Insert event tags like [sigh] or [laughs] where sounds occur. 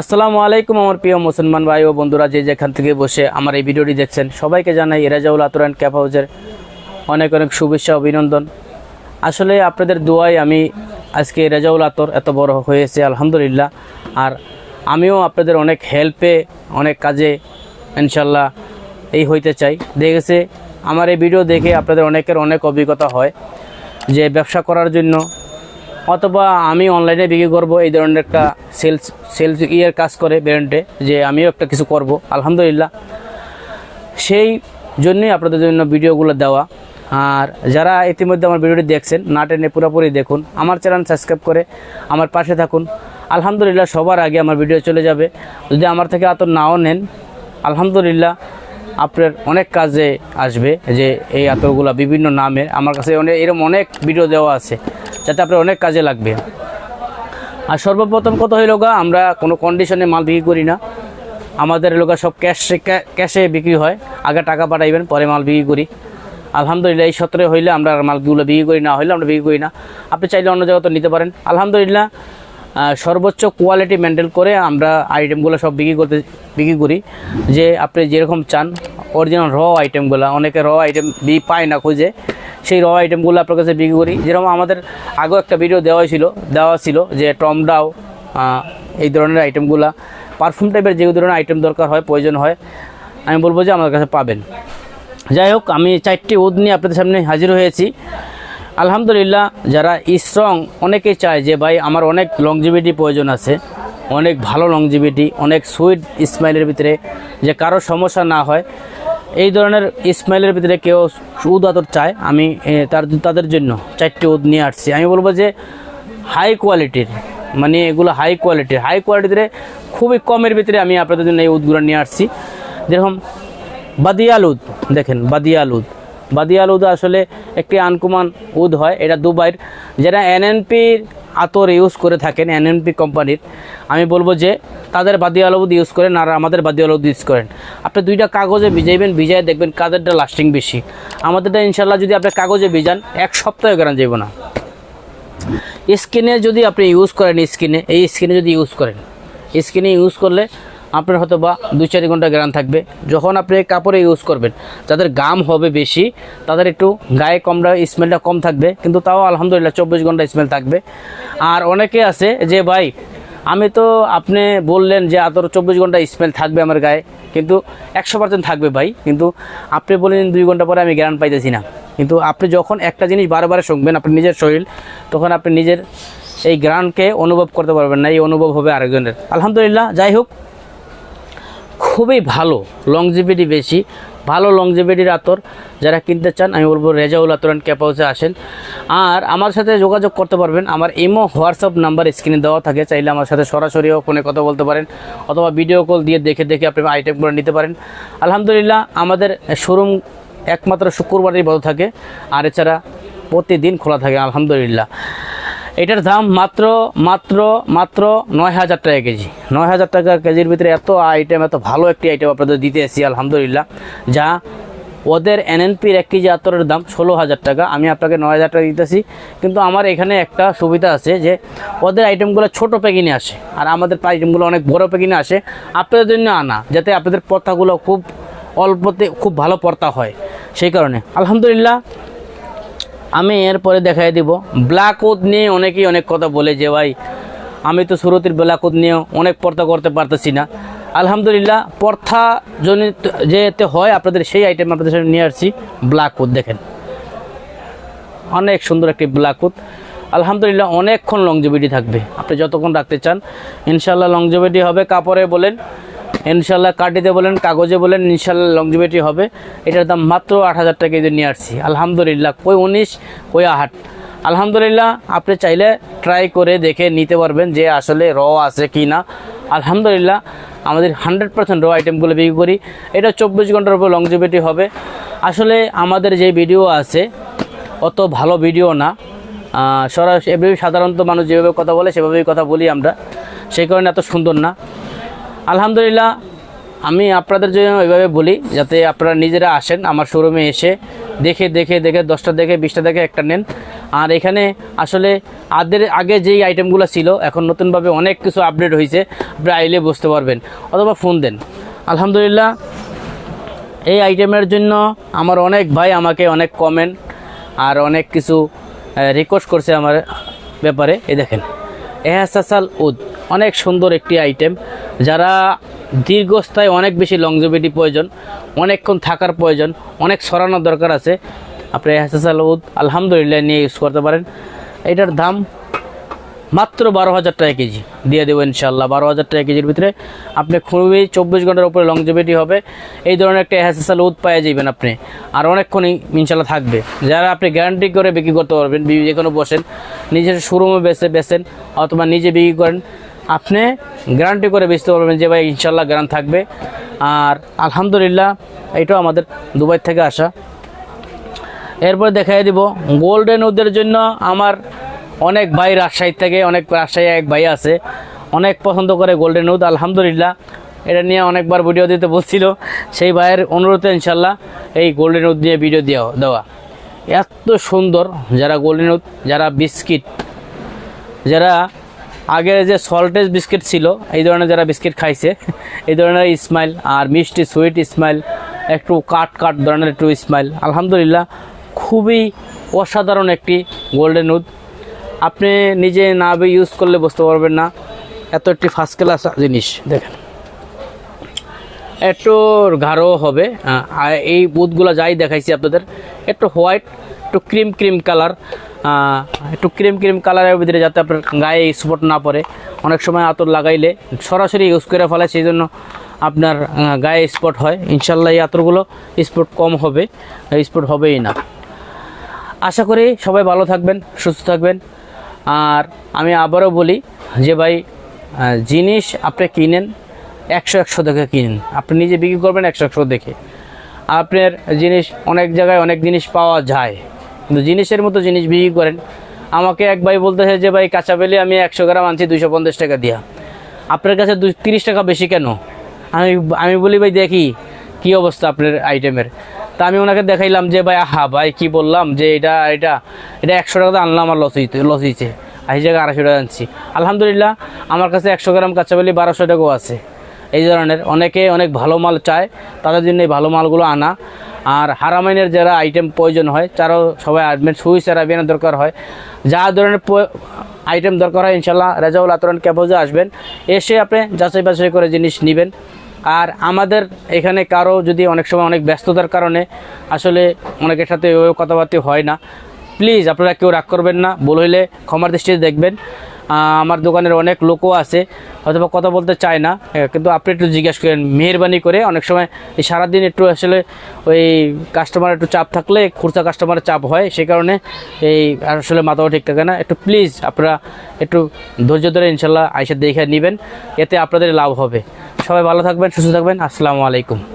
আসসালামু আলাইকুম আমার প্রিয় মুসলমান ভাই ও বন্ধুরা, যে যেখান থেকে বসে আমার এই ভিডিওটি দেখছেন, সবাইকে জানাই এরাজাউল আতরান ক্যাপ হাউজের অনেক অনেক শুভেচ্ছা, অভিনন্দন। আসলে আপনাদের দোয়ায় আমি আজকে রেজাউল আতর এত বড় হয়েছে, আলহামদুলিল্লাহ। আর আমিও আপনাদের অনেক হেল্পে, অনেক কাজে ইনশাল্লাহ এই হইতে চাই। দেখেছে আমার এই ভিডিও দেখে আপনাদের অনেকের অনেক অভিজ্ঞতা হয় যে ব্যবসা করার জন্য অথবা আমি অনলাইনে বিক্রি করব, এই ধরনের একটা সেলস সেলস ইয়ের কাজ করে ব্র্যান্ডে যে আমিও একটা কিছু করব, আলহামদুলিল্লাহ। সেই জন্যই আপনাদের জন্য ভিডিওগুলো দেওয়া। আর যারা ইতিমধ্যে আমার ভিডিওটি দেখছেন, না টেনে পুরোপুরি দেখুন, আমার চ্যানেল সাবস্ক্রাইব করে আমার পাশে থাকুন। আলহামদুলিল্লাহ, সবার আগে আমার ভিডিও চলে যাবে। যদি আমার থেকে এত নাও নেন, আলহামদুলিল্লাহ, আপনার অনেক কাজে আসবে যে এই আতরগুলো বিভিন্ন নামে। আমার কাছে অনেক এরকম অনেক ভিডিও দেওয়া আছে। যাতে আপনার অনেক কাজে লাগবে। আর সর্বপ্রথম কথা হইল গা, আমরা কোনো কন্ডিশনে মাল বিক্রি করি না। আমাদের লোক সব ক্যাশে ক্যাশে বিক্রি হয়। আগে টাকা পাঠাইবেন, পরে মাল বিক্রি করি। আলহামদুলিল্লাহ, এই সত্রে হইলে আমরা মালগুলো বিক্রি করি না, হইলে আমরা বিক্রি করি না। আপনি চাইলে অন্য জায়গায় তো নিতে পারেন। আলহামদুলিল্লাহ সর্বোচ্চ কোয়ালিটি মেনটেন করে আমরা আইটেমগুলো সব বিক্রি করতে, বিক্রি করি। যে আপনি যেরকম চান অরিজিনাল র আইটেমগুলো অনেকে র আইটেম বি পায় না খুঁজে। সেই র আইটেমগুলো আপনার কাছে বিক্রি করি। যেরকম আমাদের আগেও একটা ভিডিও দেওয়া ছিল দেওয়া ছিল যে টমডাও আহ, এই ধরনের আইটেমগুলো পারফিউম টাইপের যে ধরনের আইটেম দরকার হয় প্রয়োজন হয় আমি বলব যে আমার কাছে পাবেন। যাই হোক আমি চারটি উদ নিয়ে আপনাদের সামনে হাজির হয়েছি। আলহামদুলিল্লাহ যারা স্ট্রং অনেকেই চায় যে ভাই আমার অনেক লংজিভিটি প্রয়োজন আছে অনেক ভালো লংজিভিটি অনেক সুইট স্মাইলের ভিতরে যে কারও সমস্যা না হয়। এই ধরনের স্মাইলের ভিতরে কেউ উদ আতর চায়, আমি তার, তাদের জন্য চারটি উদ নিয়ে আসছি। আমি বলব যে হাই কোয়ালিটির মানে এগুলো হাই কোয়ালিটির হাই কোয়ালিটিতে খুবই কমের ভিতরে আমি আপনাদের জন্য এই উদগুলো নিয়ে আসছি। যেরকম বাদিয়াল উদ দেখেন বাদিয়াল উদ বাদিয়াল উদ আসলে একটি আনকুমান উদ হয়, এটা দুবাইয়ের। যারা এনএনপির আতর ইউজ করে থাকেন এনএনপি কোম্পানির আমি বলব যে, তাদের বাদি আলবুদ ইউজ করেন আর আমাদের বাদি আলবুদ ইউজ করেন। আপনি দুইটা কাগজে ভিজাইবেন ভিজাই দেখবেন কাদেরটা লাস্টিং বেশি। আমাদেরটা ইনশাল্লাহ যদি আপনি কাগজে ভিজান, এক সপ্তাহে করান যাব না। স্কিনে যদি আপনি ইউজ করেন, স্কিনে, এই স্কিনে যদি ইউজ করেন, স্কিনে ইউজ করলে আপনার হয়তো বা দুই চার ঘণ্টা গ্রাম থাকবে। যখন আপনি কাপড়ে ইউজ করবেন, যাদের গাম হবে বেশি, তাদের একটু গায়ে কমরা স্মেলটা কম থাকবে, কিন্তু তাও আলহামদুলিল্লাহ চব্বিশ ঘণ্টা স্মেল থাকবে। আর অনেকে আছে যে, ভাই, আমি তো আপনি বললেন যে আতর চব্বিশ ঘণ্টা স্মেল থাকবে আমার গায়ে। কিন্তু একশো পার্সেন্ট থাকবে ভাই। কিন্তু আপনি বললেন দুই ঘণ্টা পরে আমি গ্রান পাইতেছি না। কিন্তু আপনি যখন একটা জিনিস বারে বারে শুনবেন আপনি নিজের শরীর, তখন আপনি নিজের এই গ্রানকে অনুভব করতে পারবেন না, এই অনুভব হবে আরেকজনের। আলহামদুলিল্লাহ, যাই হোক খুবই ভালো লংজিভিটি বেশি, ভালো লংজিভিটির আতর। যারা কিনতে চান, আমি বলব রেজাউল আতরান ক্যাপ হাউসে আসেন। আর আমার সাথে যোগাযোগ করতে পারবেন। আমার ইমো, হোয়াটসঅ্যাপ নাম্বার স্ক্রিনে দেওয়া থাকে। চাইলে আমার সাথে সরাসরিও ফোনে কথা বলতে পারেন, অথবা ভিডিও কল দিয়ে দেখে দেখে আপনি আইটেমগুলো নিতে পারেন। আলহামদুলিল্লাহ, আমাদের শোরুম একমাত্র শুক্রবারই বন্ধ থাকে। আর এছাড়া প্রতিদিন খোলা থাকে, আলহামদুলিল্লাহ। এটার দাম মাত্র মাত্র মাত্র নয় হাজার টাকা কেজি। নয় হাজার টাকা কেজির ভিতরে এত আইটেম এত ভালো একটি আইটেম আপনাদের দিতে এসেছি, আলহামদুলিল্লাহ, যা ওদের এনএনপির এক কেজি আতরের দাম ষোলো হাজার টাকা। আমি আপনাকে নয় হাজার টাকা দিতেছি, কিন্তু আমার এখানে একটা সুবিধা আছে যে, ওদের আইটেমগুলো ছোটো প্যাকিনে আসে, আর আমাদের আইটেমগুলো অনেক বড় প্যাকিনে আসে। আপনাদের জন্য আনা, যাতে আপনাদের পর্তাগুলো খুব অল্পতে, খুব ভালো পর্তা হয়, সেই কারণে। আলহামদুলিল্লাহ আমি এরপরে দেখাই দিব। ব্ল্যাক উড নিয়ে অনেকেই অনেক কথা বলে যে, ভাই, আমি তো সুরতির ব্ল্যাক উড নিয়ে অনেক পর্তা করতে পারতেছি না। আলহামদুলিল্লাহ পর্থা জনিত যেতে হয়, আপনাদের সেই আইটেম আপনাদের সামনে নিয়ে আসছি। ব্ল্যাক উড দেখেন। অনেক সুন্দর একটি ব্ল্যাক উড আলহামদুলিল্লাহ, অনেকক্ষণ লংজিবিটি থাকবে। আপনি যতক্ষণ রাখতে চান ইনশাল্লাহ লংজিবিটি হবে। কাপড়ে বলেন ইনশাল্লাহ কাটিতে বলেন, কাগজে বলেন ইনশাল্লাহ লংজিবিটি হবে। এটার দাম মাত্র আট হাজার টাকা দিয়ে নিয়ে আসছি। আলহামদুলিল্লাহ, কই উনিশ, কই আহাট আলহামদুলিল্লাহ, আপনি চাইলে ট্রাই করে দেখে নিতে পারবেন যে আসলে র আছে কি না আলহামদুলিল্লাহ, আমাদের হান্ড্রেড পার্সেন্ট র আইটেমগুলো বিক্রি করি। এটা চব্বিশ ঘণ্টার উপর লংজিবিটি হবে। আসলে আমাদের যে ভিডিও আছে, অত ভালো ভিডিও না। সরাসরি সাধারণত মানুষ যেভাবে কথা বলে, সেভাবেই কথা বলি আমরা। সেই কারণে এত সুন্দর না। আলহামদুলিল্লাহ, আমি আপনাদের জন্য এভাবে বলি যাতে আপনারা নিজেরা আসেন, আমার শোরুমে এসে দেখে দেখে দেখে, দশটা দেখে, বিশটা দেখে একটা নেন। আর এখানে আসলে আদের আগে যেই আইটেমগুলো ছিল, এখন নতুনভাবে অনেক কিছু আপডেট হয়েছে আপনি আইলে বুঝতে পারবেন। অথবা ফোন দেন। আলহামদুলিল্লাহ, এই আইটেমের জন্য আমার অনেক ভাই আমাকে অনেক কমেন্ট আর অনেক কিছু রিকোয়েস্ট করছে আমার ব্যাপারে। এই দেখেন। এহাসাসাল উদ অনেক সুন্দর একটি আইটেম যারা দীর্ঘস্থায়, অনেক বেশি লংজিভিটি প্রয়োজন, অনেকক্ষণ থাকার প্রয়োজন, অনেক সরানোর দরকার আছে, আপনি এহাসাসাল উদ আলহামদুলিল্লাহ নিয়ে ইউজ করতে পারেন। এটার দাম মাত্র বারো হাজার টাকা কেজি। দিয়ে দেবো ইনশাল্লাহ বারো হাজার টাকা কেজির ভিতরে। আপনি খুবই চব্বিশ ঘণ্টার উপরে লংজিভিটি হবে। এই ধরনের একটা এহাসাসাল উদ পায়ে যাবেন আপনি। আর অনেকক্ষণই ইনশাল্লাহ থাকবে। যারা আপনি গ্যারান্টি করে বিক্রি করতে পারবেন যে কোনো বসেন, নিজের শোরুমে বেচে বেচেন অথবা নিজে বিক্রি করেন, আপনি গ্যারান্টি করে বেচতে পারবেন যে ভাই ইনশাল্লাহ গ্যারান্ট থাকবে। আর আলহামদুলিল্লাহ এটাও আমাদের দুবাই থেকে আসা। এরপর দেখাই দিব গোল্ডেন উদের জন্য আমার অনেক ভাই রাজশাহী থেকে, অনেক রাজশাহী এক ভাই আছে। অনেক পছন্দ করে গোল্ডেন উদ আলহামদুলিল্লাহ। এটা নিয়ে অনেকবার ভিডিও দিতে বলছিল। সেই ভাইয়ের অনুরোধে ইনশাল্লাহ এই গোল্ডেন উদ নিয়ে ভিডিও দেওয়া দেওয়া। এত সুন্দর যারা গোল্ডেন উদ যারা বিস্কিট, যারা আগের যে সল্টেজ বিস্কিট ছিল, এই ধরনের যারা বিস্কিট খাইছে, [laughs] এই ধরনের স্মাইল আর মিষ্টি সুইট স্মাইল একটু কাট কাট ধরনের একটু স্মাইল আলহামদুলিল্লাহ। খুবই অসাধারণ একটি গোল্ডেন উড আপনি নিজে না ইউজ করলে বুঝতে পারবেন না। এত একটি ফার্স্ট ক্লাস জিনিস, দেখেন। একটু গাঢ় হবে এই বুথগুলো যাই দেখাইছি আপনাদের, একটু হোয়াইট একটু ক্রিম ক্রিম কালার একটু ক্রিম ক্রিম কালারের ভিতরে যাতে আপনার গায়ে স্পট না পড়ে। অনেক সময় আতর লাগাইলে সরাসরি ইউজ করে ফেলে সেই জন্য আপনার গায়ে স্পট হয়। ইনশাল্লাহ এই আতরগুলো স্পট কম হবে স্পট হবেই না। আশা করি সবাই ভালো থাকবেন, সুস্থ থাকবেন। আর আমি আবারও বলি যে ভাই জিনিস আপনি কিনেন, একশো একশো দেখে কিনেন। আপনি নিজে বিক্রি করবেন, একশো একশো দেখে। আপনার জিনিস অনেক জায়গায় অনেক জিনিস পাওয়া যায়। কিন্তু জিনিসের মতো জিনিস বিক্রি করেন। আমাকে এক ভাই বলতেছে যে, ভাই, কাঁচা পেলে আমি একশো গ্রাম আনছি, দুইশো পঞ্চাশ টাকা দিয়া। আপনার কাছে দুই তিরিশ টাকা বেশি কেন? আমি আমি বলি, ভাই, দেখি, কি অবস্থা আপনার আইটেমের তা আমি ওনাকে দেখাইলাম যে, ভাই, আহা, ভাই, কি বললাম যে এটা এটা এটা একশো টাকা আনলাম আমার লস হইতে, লস হয়েছে এই জায়গায় আড়াইশো টাকা আনছি। আলহামদুলিল্লাহ, আমার কাছে একশো গ্রাম কাঁচা বেলি বারোশো টাকাও আছে। এই ধরনের অনেকে অনেক ভালো মাল চায়, তাদের জন্য এই ভালো মালগুলো আনা। আর হারামাইনের যারা আইটেম প্রয়োজন হয়, তারাও সবাই আসবেন সুইচ আরাবিয়ানের দরকার হয়। যা ধরনের আইটেম দরকার হয় ইনশাল্লাহ রেজাউল আতরন ক্যাপোজে আসবেন। এসে আপনি যাচাই বাছাই করে জিনিস নেবেন। আর আমাদের এখানে কারও যদি অনেক সময় অনেক ব্যস্ততার কারণে আসলে অনেকের সাথে ওই কথাবার্তা হয় না। প্লিজ আপনারা কেউ রাগ করবেন না। ভুল হইলে ক্ষমার দৃষ্টিতে দেখবেন। আমার দোকানের অনেক লোকও আছে, অথবা কথা বলতে চায় না। কিন্তু আপনি একটু জিজ্ঞেস করেন, মেহরবানি করে। অনেক সময় এই সারাদিন একটু আসলে ওই কাস্টমার একটু চাপ থাকলে খুচরা কাস্টমারের চাপ হয়, সে কারণে এই আসলে মাথাও ঠিক থাকে না। একটু প্লিজ আপনারা একটু ধৈর্য ধরে ইনশাল্লাহ আইসা দেখে নেবেন, এতে আপনাদের লাভ হবে। সবাই ভালো থাকবেন, সুস্থ থাকবেন। আসসালামু আলাইকুম।